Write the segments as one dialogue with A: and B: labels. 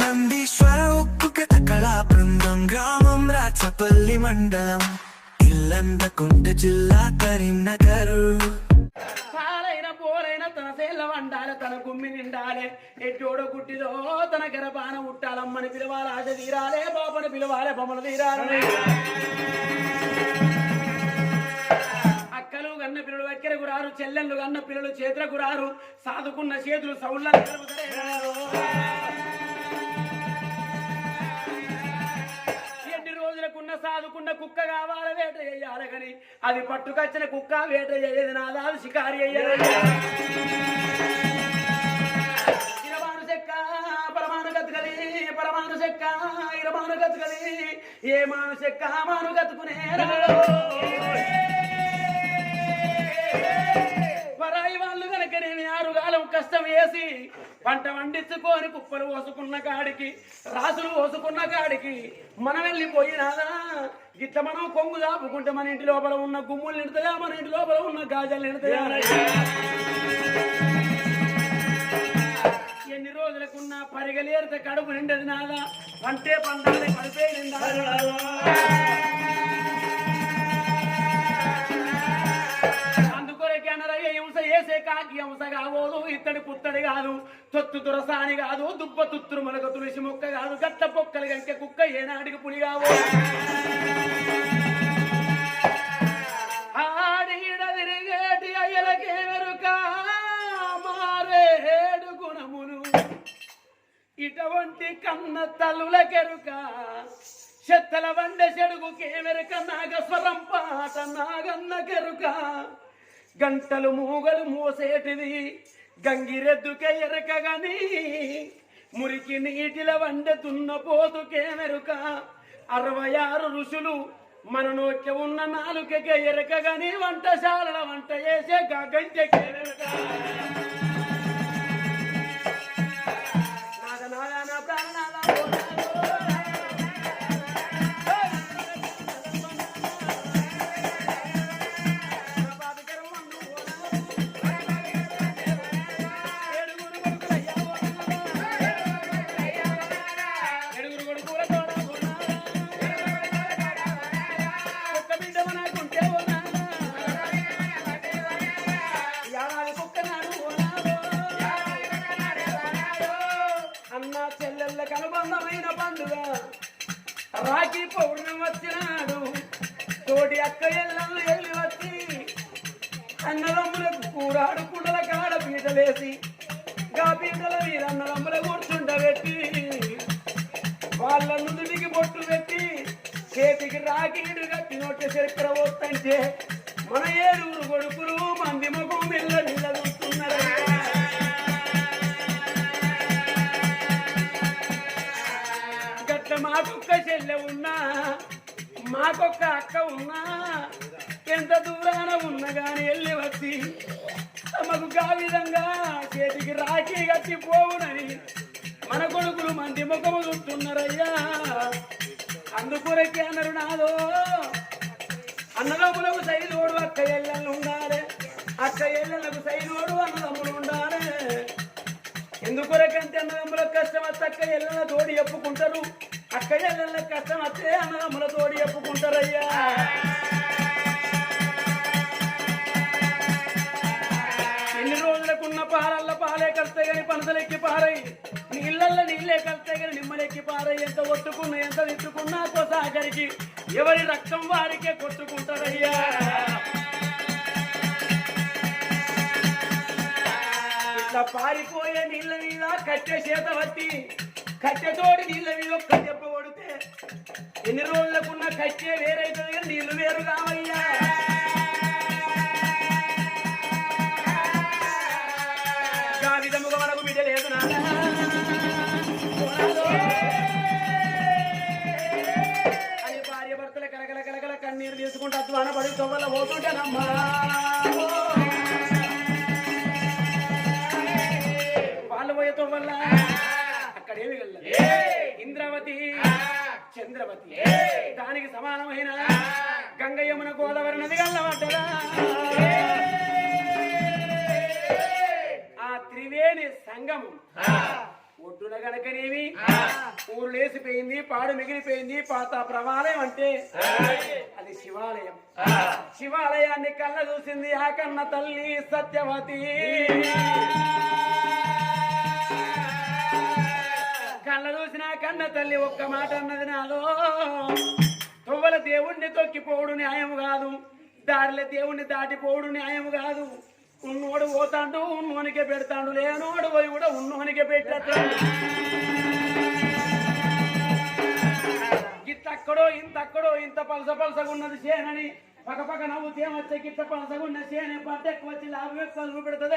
A: నందీశ్వర ఉప్పు కథ కళా బృందం గ్రామం రాచపల్లి మండలం. ఇల్లందకుంట జిల్లా కరీంనగర్.
B: పాలైన పోలైన తన సేల వండాలి తన గుమ్మి నిండాలి. ఎట్టోడు గుట్టిదో తన గరపాన ఉట్టాలమ్మని పిలవాలి ఆశ తీరాలే బాపని పిలవాలి బొమ్మలు తీరాలి. అక్కలు గన్న పిల్లలు వక్కెర రారు చెల్లెళ్ళు గన్న పిల్లలు చేతులకు రారు. సాదుకున్న చేతులు సౌళ్ళ ఎన్ని రోజులకున్న సాదుకున్న కుక్క కావాలి వేట చేయాలి కానీ అది పట్టుకొచ్చిన కుక్క వేట చేయదు నాదాలు షికారి అయ్యాలి ఇరమాను చెక్క పరమాను గతుకలి పరమాను చెక్క ఇరమాను గతుకలి ఏ మాను చెక్క మాను గతుకునే పరాయి వాళ్ళు కనుక నేను ఆరుగాలం కష్టం వేసి పంట వండించుకొని కుప్పలు పోసుకున్న కాడికి రాసులు పోసుకున్న కాడికి మనం వెళ్ళిపోయినాదా ఇట్లా మనం కొంగు దాపుకుంటే మన ఇంటి లోపల ఉన్న గుమ్ములు నిండుతాయా మన ఇంటి లోపల ఉన్న గాజలు నిండుతాయా ఎన్ని రోజులకున్నా పరిగలేరితే కడుపు నిండదు నాదా? అంటే పండాలి కడుపే నిండా రాగ్యంస కాకి కావోదు ఇత్తడి పుత్తడి కాదు తొత్తు తురసాని కాదు దుబ్బ తుత్తురు మొలక తులసి మొక్క కాదు గట్ట పొక్కలు గంకె కుక్క ఏనాడికి పులి కావు? ఆడిడ తిరిగేటి అయ్యలకే మారేడు గుణమును ఇటువంటి కన్న తల్లులకెరుక చెత్తల వండ చెడుగు కేమెరుక నాగస్వరం పాట నాగన్న కెరుక. గంటలు మూగలు మోసేటిది గంగిరెద్దుకే ఎరకగని మురికి నీటిల వండుతున్న పోతుకేమెరుక అరవై ఆరు ఋషులు మన నోట్ల ఉన్న నాలుకకే ఎరకగని వంటశాలల వంట చేసే గంటకే నాద చేతికి రాకీడు కట్టి నోటి చరిత్ర వస్తంటే మన ఏడుగురు కొడుకులు మంది ముఖం మెల్ల నిలదూస్తున్నారు గట్ల మాకొక్క చెల్లె ఉన్నా మాకొక్క అక్క ఉన్నా ఎంత దూరాన ఉన్నా కానీ వెళ్ళి వచ్చి తమకు కా విధంగా చేతికి రాఖీ కట్టి పోవునని మన కొడుకులు మంది ముఖము చూస్తున్నారయ్యా. అందుకొరకే అన్నారు నాదో అన్నదమ్ములకు సైదోడు అక్క ఎల్లెళ్ళు ఉండాలి. అక్క ఎల్లెళ్ళకు సైదోడు అన్నదమ్ములు ఉండాలి. ఎందుకొరకంటే అన్నదమ్ములకు కష్టం వస్తే అక్క ఎల్లెల తోడి చెప్పుకుంటారు. అక్క ఎల్లెల కష్టం వస్తే అన్నదమ్ముల తోడి చెప్పుకుంటారయ్యా. ఎన్ని రోజులకున్న పాలల్ల పాలే కలిస్తే కానీ పనసలెక్కి పారయ్యి నీళ్ళల్ల నీళ్ళే కలిస్తే గాని నిమ్మలెక్కి పారే ఎంత కొట్టుకున్నా ఎంత తిట్టుకున్నా కోసాగరికి ఎవరి రక్తం వారికే కొట్టుకుంటారయ్యా ఇట్లా పారిపోయే నీళ్ళ మీద కట్టె చేత పట్టి కట్టెతోటి నీళ్ళ మీద ఒక్క దెబ్బ కొడితే ఎన్ని రోజులకున్న కట్టె వేరైతుంది కానీ నీళ్ళు వేరు కావయ్యా. పడి తొవ్వల పోతుంటానమ్మా. వాళ్ళు పోయే తొవ్వల్ల అక్కడేమి ఇంద్రవతి చంద్రవతి. దానికి సమానమైన గంగ యమున గోదావరి నది గల్లబడ్డదా ఆ త్రివేణి సంగమం. ఒడ్డున గనకనేమి ఊరు లేసిపోయింది పాడు మిగిలిపోయింది పాత ప్రమాలయం అంటే అది శివాలయం. శివాలయాన్ని కళ్ళ చూసింది ఆ కన్న తల్లి సత్యవతి. కళ్ళ చూసిన కన్న తల్లి ఒక్క మాట అన్నది నాలో. తొవ్వల దేవుణ్ణి తొక్కిపోవుడు న్యాయం కాదు. దారిలో దేవుణ్ణి దాటిపోవుడు న్యాయం కాదు. ఉన్నోడు పోతాడు ఉన్నోనికే పెడతాడు. లేనోడు పోయి కూడా ఉన్నోనికే పెట్టాడు గిట్ల అక్కడో ఇంత అక్కడో ఇంత పలస పలసగా ఉన్నది చేనని పక్క పక్క నవ్వుతే వచ్చే గిట్ల పలసగా ఉన్న చేనే పట్ట ఎక్కువ వచ్చి లాభం ఎక్కువ పెడుతుంది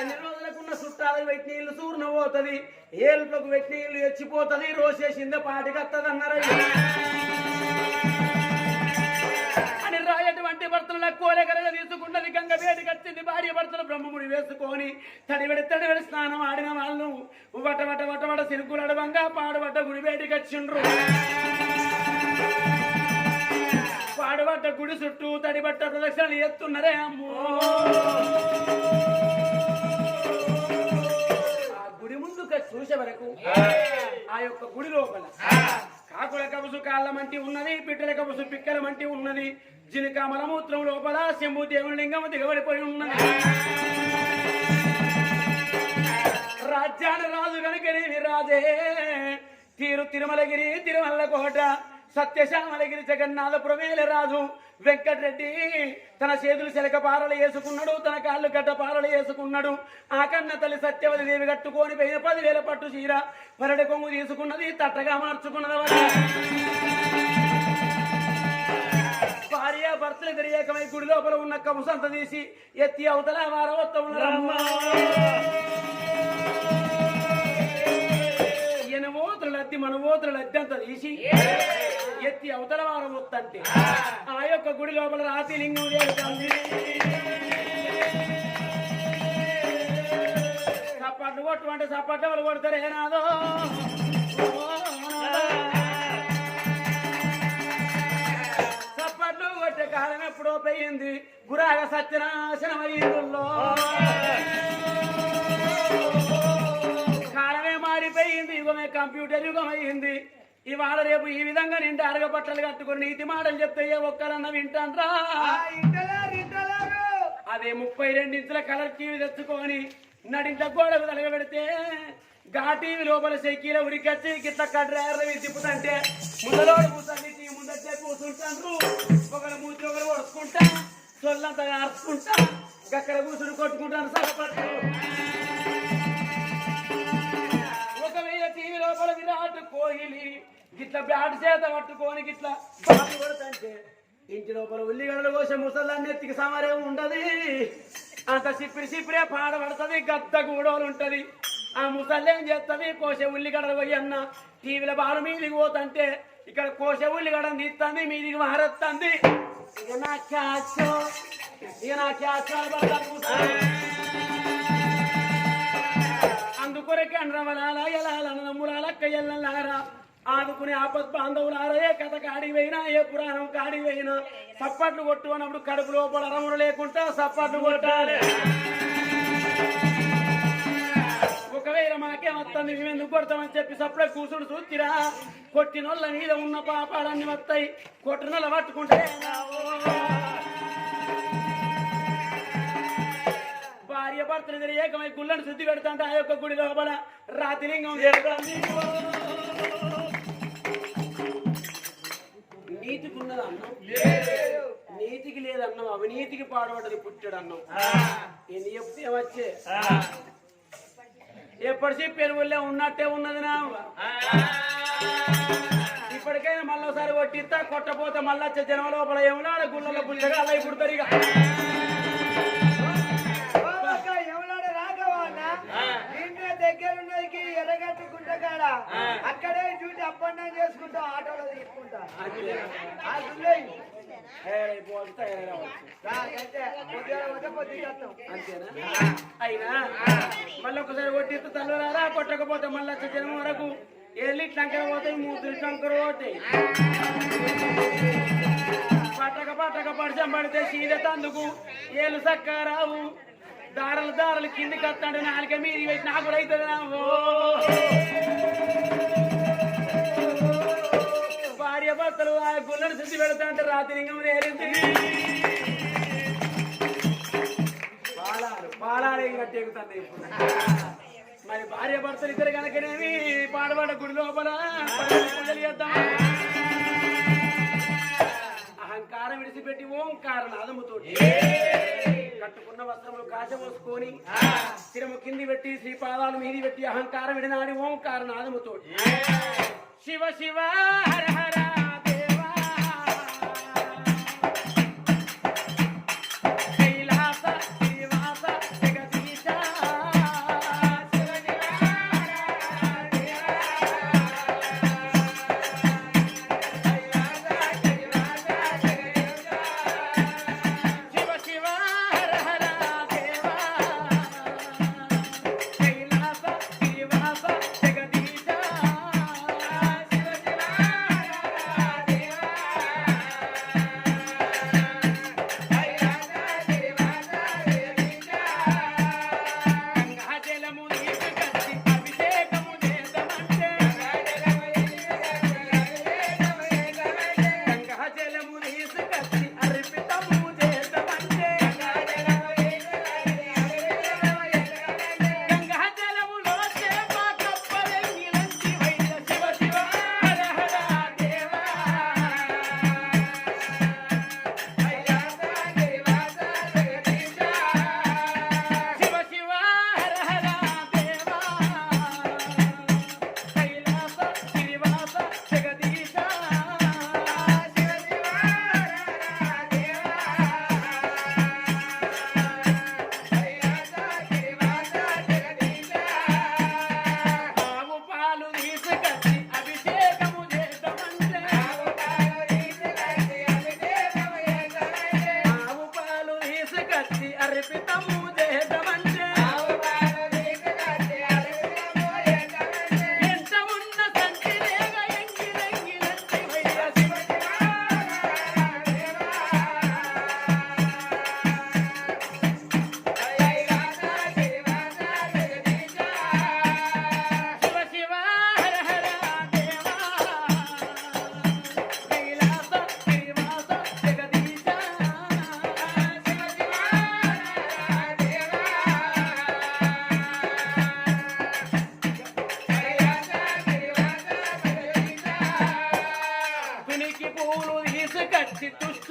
B: ఎన్ని రోజులకున్న చుట్టాలు పెట్టి నీళ్ళు సూర్ణ పోతుంది. ఏళ్ళకు పెట్టి నీళ్ళు ఎచ్చిపోతుంది. రోసేసిందే పాటికి వస్తుంది అన్నారు అని రాయటువంటి భర్తల కోలెగరగా తీసుకున్నది గంగ వేడికి వచ్చింది భార్య భర్తలు బ్రహ్మముడి వేసుకొని తడివెడి తడివెడి స్నానం ఆడిన వాళ్ళు వట వట వట వట సిరుకులు అడవంగా గుడి వేడికి వచ్చిండ్రు. పాడుబట్ట గుడి చుట్టూ తడిబట్ట ప్రదక్షిణలు ఎత్తున్నరే అమ్మో. ఆ గుడి ముందుకు చూసే వరకు ఆ. యొక్క గుడి లోపల కాకుల కబుసు కాళ్ళ మంటి ఉన్నది పిట్టల కబుసు పిక్కల మంటి ఉన్నది. జినక మలమూత్రం లోపల శంభు దేవుని లింగం దిగబడిపోయి ఉన్నది. రాజ్యాన రాజు కనుక రాజే. తీరు తిరుమలగిరి తిరుమల కోట. సత్యశామలగిరి జగన్నాథ ప్రవేల రాజు. వెంకటరెడ్డి తన చేతులు శలక పారలు వేసుకున్నాడు తన కాళ్ళు గడ్డ పారలు వేసుకున్నాడు. ఆ కన్న తల్లి సత్యవతి దేవి కట్టుకొని పోయిన పదివేల పట్టు చీర వరడి కొంగు తీసుకున్నది తట్టగా మార్చుకున్నది భార్య భర్తలు తెలియకమై గుడి లోపల ఉన్న కముసంత తీసి ఎత్తి అవతల వారవత్త ఉన్నారమ్మా మన అంత తీసి ఎత్తి అవతల వారం వత్తంటే ఆ యొక్క గుడి లోపల రాతి లింగం చేరుతుంది సప్పట్లు కొట్టు అంటే సప్పట్లు వాళ్ళు కొడతారు ఏనాదో సప్పట్లు కొట్టే కాలం ఎప్పుడో పోయింది. గురాగ సత్యనాశనం అయింది ఇవాళ రేపు ఈ విధంగా నిండి అరగ బట్టలు కట్టుకొని నీతి మాటలు చెప్తే ఏ ఒక్కరన్నా అదే ముప్పై రెండించుల కలర్ టీవీ తెచ్చుకొని నడింట గోడకు తలగబెడితే గా టీవీ లోపల సెక్కీల ఉరికొచ్చి గిట్ల కడ్రాయర్లు తిప్పుతంటే ముందలోడు కూర్చొని ముందచ్చే కూర్చుంటారు ఒకరు మూతి ఒకరు ఒడుచుకుంటా సొల్లంతా అరుచుకుంటా అక్కడ కూర్చుని కొట్టుకుంటాను సగపట్టు కోహిలి గిట్ల బ్యాట్ చేత పట్టుకొని గిట్ల బాబు కొడతంటే ఇంటి లోపల ఉల్లిగడలు కోసే ముసలాన్ని ఎత్తికి సమరం ఉండదు. అంత సిప్పిరి సిప్పిరే పాడబడుతుంది గద్ద గూడోలు ఉంటది. ఆ ముసల్లేం చేస్తుంది? కోసే ఉల్లిగడలు పోయి అన్న టీవీలో బాలు మీదికి పోతంటే ఇక్కడ కోసే ఉల్లిగడ తీస్తుంది మీదికి మహారత్తుంది ఇక నా క్యాచ్ ఇక నా క్యాచ్ కొరకే అనరవలాల ఎలాల నమ్ములాలక్క కయ్యలారా ఆదుకునే ఆపద్ బాంధవులారా ఏ కథ కాడివైనా పోయినా ఏ పురాణం కాడికి పోయినా సప్పట్లు కొట్టు అన్నప్పుడు కడుపు లోపల రములు లేకుండా సప్పట్లు కొట్టాలి. ఒకవేళ మాకేమత్తంది మేము ఎందుకు కొడతామని చెప్పి సప్పుడే కూసుడు చూచిరా? కొట్టినోళ్ళ మీద ఉన్న పాపాలన్నీ వస్తాయి కొట్టినోళ్ళ పట్టుకుంటే భార్య భర్తలు ఇద్దరు ఏకమై గుళ్ళను శుద్ధి పెడతాంటే ఆ యొక్క గుడి లోపల రాతిలింగం నీతికి అన్నం నీతికి లేదన్నం అవినీతికి పాడబడ్డది పుట్టాడు అన్నం ఎన్ని చెప్తే వచ్చే. ఎప్పటి చెప్పారు ఊళ్ళో ఉన్నట్టే ఉన్నది నా ఇప్పటికైనా మళ్ళీ ఒకసారి కొట్టిస్తా కొట్టపోతే మళ్ళీ వచ్చే జనం లోపల ఏమన్నా గుళ్ళలో పుట్టగా అలా ఇప్పుడు
C: దగ్గర ఉన్నదికి ఎరగట్టుకుంట కాడ అక్కడే డ్యూటీ అప్ అండ్ డౌన్ చేసుకుంటా ఆటోలో తీసుకుంటా.
B: అయినా మళ్ళీ ఒకసారి కొట్టిస్తే తల్లురారా కొట్టకపోతే మళ్ళీ జనం వరకు. వెళ్ళి టంకర పోతాయి మూతులు టంకర పోతాయి. పట్టక పట్టక పడిచం పడితే సీద తందుకు. ఏలు చక్కగా రావు. దారలు దారలు కిందికి వస్తాడు నాలుక మీద పెట్టి నాకు కూడా అవుతుంది నా ఓ. భార్య భర్తలు ఆ గుళ్ళను శుద్ధి పెడతా అంటే రాత్రి ఇంకా నేరింది పాలాలు పాలాలు ఏం కట్టేగుతుంది ఇప్పుడు. మరి భార్య భర్తలు ఇద్దరు కనుకనేవి పాడబడ్డ గుడి లోపల అహంకారం విడిచిపెట్టి ఓంకార నాదముతో కట్టుకున్న వస్త్రములు కాచబోసుకొని శిరము కింది పెట్టి శ్రీ పాదాలు మీది పెట్టి అహంకారం విడినాడి ఓంకార నాదముతో శివ శివ హర హర.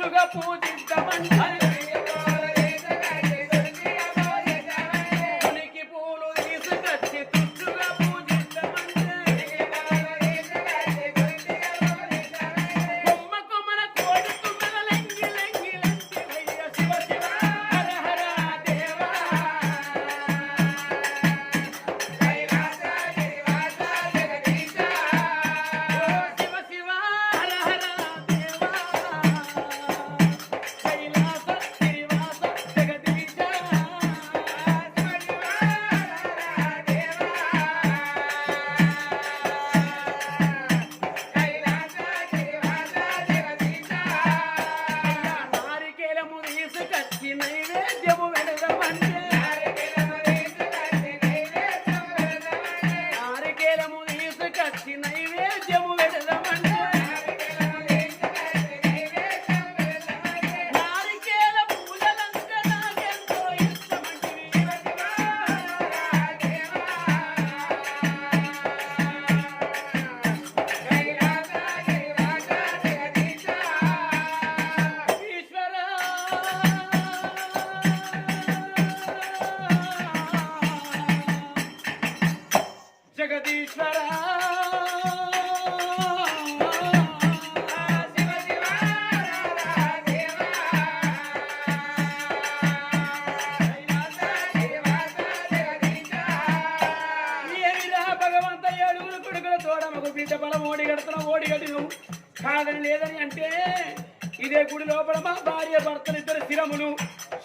B: తీసుకొచ్చి తుష్టుగా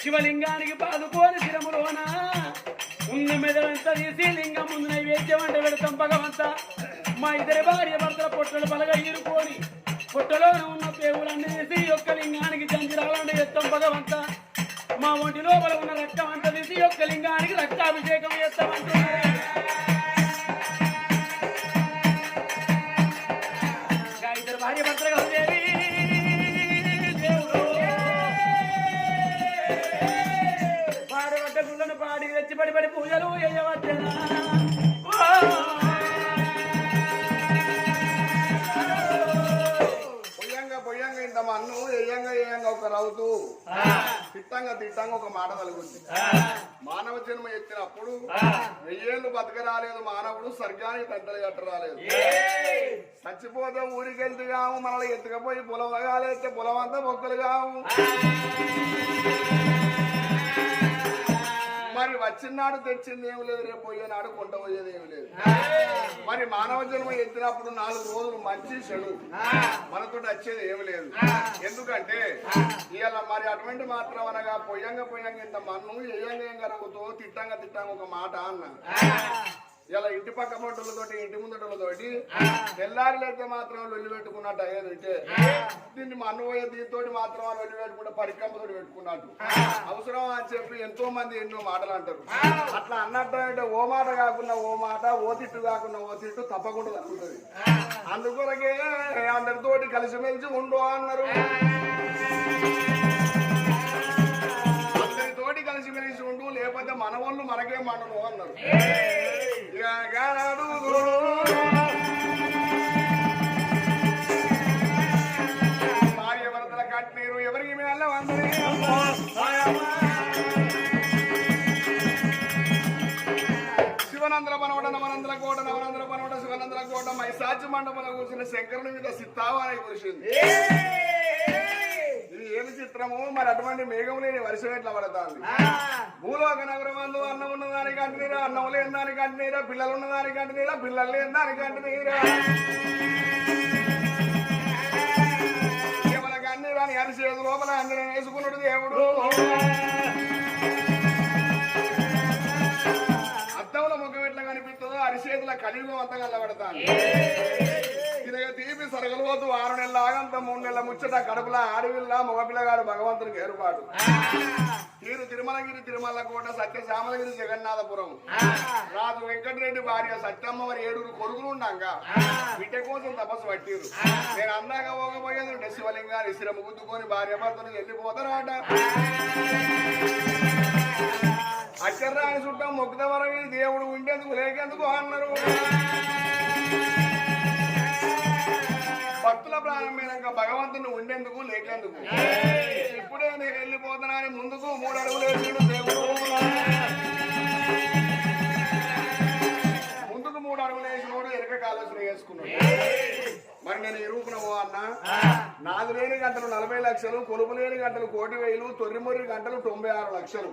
B: శివలింగానికి పాదుకోని శిరములోన ఉన్న మెదడంతా తీసి లింగం ముందు నైవేద్యం అంటే పెడతాం భగవంత. మా ఇద్దరి భార్య భర్తల పొట్టలు బలగా ఈరుకొని పొట్టలోన ఉన్న పేగులన్నీ తీసి ఈ యొక్క లింగానికి జంజిరాలంటే ఎత్తాం భగవంత. మా ఒంటి లోపల ఉన్న రక్తం అంత తీసి యొక్క లింగానికి రక్తాభిషేకం చేస్తామంటున్నారు పడి పడి పూజలు
D: పొయ్యంగా ఇంత మన్ను ఎయ్యంగా ఎయ్యంగా ఒక రౌతు. తిట్టంగా తిట్టంగా ఒక మాట కలుగుద్ది మానవ జన్మ ఎత్తినప్పుడు వెయ్యేళ్ళు బతక రాలేదు మానవుడు స్వర్గానికి పెద్దలు కట్ట రాలేదు చచ్చిపోతే ఊరికి వెళ్తూ కావు మనల్ని ఎత్తుకపోయి పొలం కాలేస్తే పొలం అంతా మొక్కలు కావు వచ్చినాడు తెచ్చింది ఏమి లేదు రేపు పోయేనాడు కొంట పోయేది ఏమి లేదు మరి మానవ జన్మ ఎత్తినప్పుడు నాలుగు రోజులు మంచి చెడు. మనతో వచ్చేది ఏమి లేదు. ఎందుకంటే ఇవాళ మరి అటువంటి మాత్రం అనగా పొయ్యంగా పొయ్యంగా ఇంత మన్ను ఎయ్యంగా ఏం కరుగుతో తిట్టంగా తిట్టంగా ఒక మాట అన్న. ఇలా ఇంటి పక్క బొట్టలతోటి ఇంటి ముందటలతోటి తెల్లారులైతే మాత్రం లొల్లి పెట్టుకున్నట్టు అయ్యేది అంటే దీన్ని మన్ను పోయే దీంతో మాత్రం లొల్లి పెట్టుకుంటే పరికంపతోటి పెట్టుకున్నట్టు. అవసరం అని చెప్పి ఎంతో మంది ఎన్నో మాటలు అంటారు. అట్లా అన్నట్టు అంటే ఓ మాట కాకుండా ఓ మాట ఓ తిట్టు కాకుండా ఓ తిట్టు తప్పకుండా తగ్గుతుంది అందుకొరకే అందరితోటి కలిసిమెలిసి ఉండు అన్నారు. అందరితోటి కలిసిమెలిసి ఉండు లేకపోతే మన వాళ్ళు మనకే మనను అన్నారు. ఇక గానాడు భార్య భర్తల కట్నీరు ఎవరికి మేళ్ళ వందనే శివనందల పనవడ నవనందల కోట నవనందల పనవడ శివనందల కోట మైసాచి మండపంలో కూర్చున్న శంకరుని మీద సిత్తావారై కురిసింది చిత్రము మరి అటువంటి మేఘం లేని వర్షం ఎట్లా పడతాంది? భూలోక నగరమందు అన్నం ఉన్న దానికి అంటనీరా అన్నం లేని దానికి అంటనీరా పిల్లలు ఉన్న దానికి అంటనీరా పిల్లలు లేని దానికి అంటనీరా? ఎవరికి అన్ని రాని అరిసేదు లోపల అందరూ వేసుకున్నాడు దేవుడు. అద్దంలో ముఖం ఎట్లా కనిపిస్తుందో అరిసేతుల కలియుగం అంతా కలబడతాను తిరగ తీపి సరగలు పోతూ ఆరు నెలల ఆగంత మూడు నెలల ముచ్చట. కడుపుల ఆడవిల్ల మగపిల్లగాడు భగవంతునికి ఏర్పాటు. తీరు తిరుమలగిరి తిరుమల కోట సత్య శ్యామలగిరి జగన్నాథపురం. రాజు వెంకటరెడ్డి భార్య సత్యమ్మ వారి ఏడుగురు కొడుకులు ఉండంగా బిడ్డ కోసం తపస్సు పట్టిరు నేను అందాక పోకపోయేది ఉంటే శివలింగాన్ని శిరము గుద్దుకొని భార్య భర్తను వెళ్ళిపోతారాట. అచ్చర్రాని చుట్టం మొక్కుత వరకు దేవుడు ఉండేందుకు లేకెందుకు అన్నారు. భక్తుల ప్రారంభమైనాక భగవంతుని ఉండేందుకు లేకేందుకు? ఇప్పుడే నేను వెళ్ళిపోతున్నానని ముందుకు మూడు అడుగులు వేసిండు దేవుడు. ముందుకు మూడు అడుగులు వేసినోడు ఎరక కాలోచన వేసుకున్నాడు మరి నేను ఓ అన్న నాలుగు లేని గంటలు నలభై లక్షలు కొలుపు లేని గంటలు కోటి వేలు తొమ్మిది గంటలు తొంభై ఆరు లక్షలు.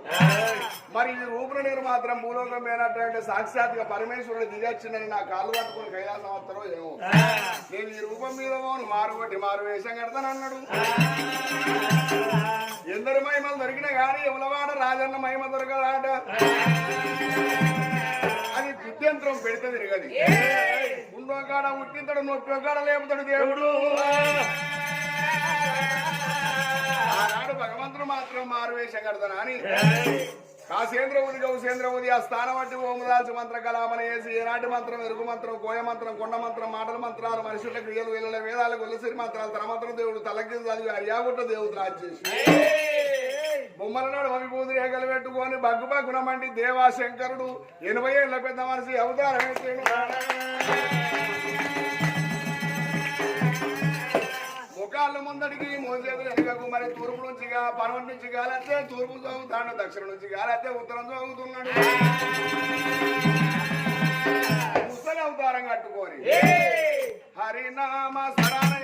D: మరి ఈ రూపున నేను మాత్రం భూలోకం పోయినట్టు సాక్షాత్గా పరమేశ్వరుడు దిగొచ్చిందని నా కాళ్ళు పట్టుకొని కైలాసం వస్తారో ఏమో. నేను ఈ రూపం మీద పోను మారు కొట్టి మారు వేషం కడతానన్నాడు ఎందరు మహిమలు దొరికినా కానీ ఎవలవాడ రాజన్న మహిమ దొరకదాట. అది బుద్ధియంత్రం పెడితే తిరగది. ఉందో కాడ ఉట్టింతడు నొప్పి కాడ లేపుతాడు దేవుడు. ఆనాడు భగవంతుడు మాత్రం మారువేషం కడతాను అని కాసేంద్రవుది గౌసేంద్రవుది ఆ స్థానం బట్టి ఓమదాల్చి మంత్ర కలాపన వేసి ఏనాటి మంత్రం ఎరుగు మంత్రం కోయ మంత్రం కొండ మంత్రం మాటల మంత్రాలు మనుషుల క్రియలు వీళ్ళ వేదాలు గొల్లసిరి మంత్రాలు తన మంత్రం దేవుడు తలకి చదివి అర్యాగుట్ట దేవుడు రాజేసి బొమ్మల నాడు మమ్మీ రేఖలు పెట్టుకొని బగ్గు బగ్గునమండి దేవా శంకరుడు ఎనభై ఏళ్ళ పెద్ద మనిషి అవతారం. ముఖాళ్ళు ముందడికి మోసేతులు మరి తూర్పు నుంచి పడవ నుంచి గాలంటే తూర్పు చదువుతాడు దక్షిణ నుంచి గాలంటే ఉత్తరం చదువుతున్నాడు ముసలి అవతారం కట్టుకొని. హరినామ శరణయ్యని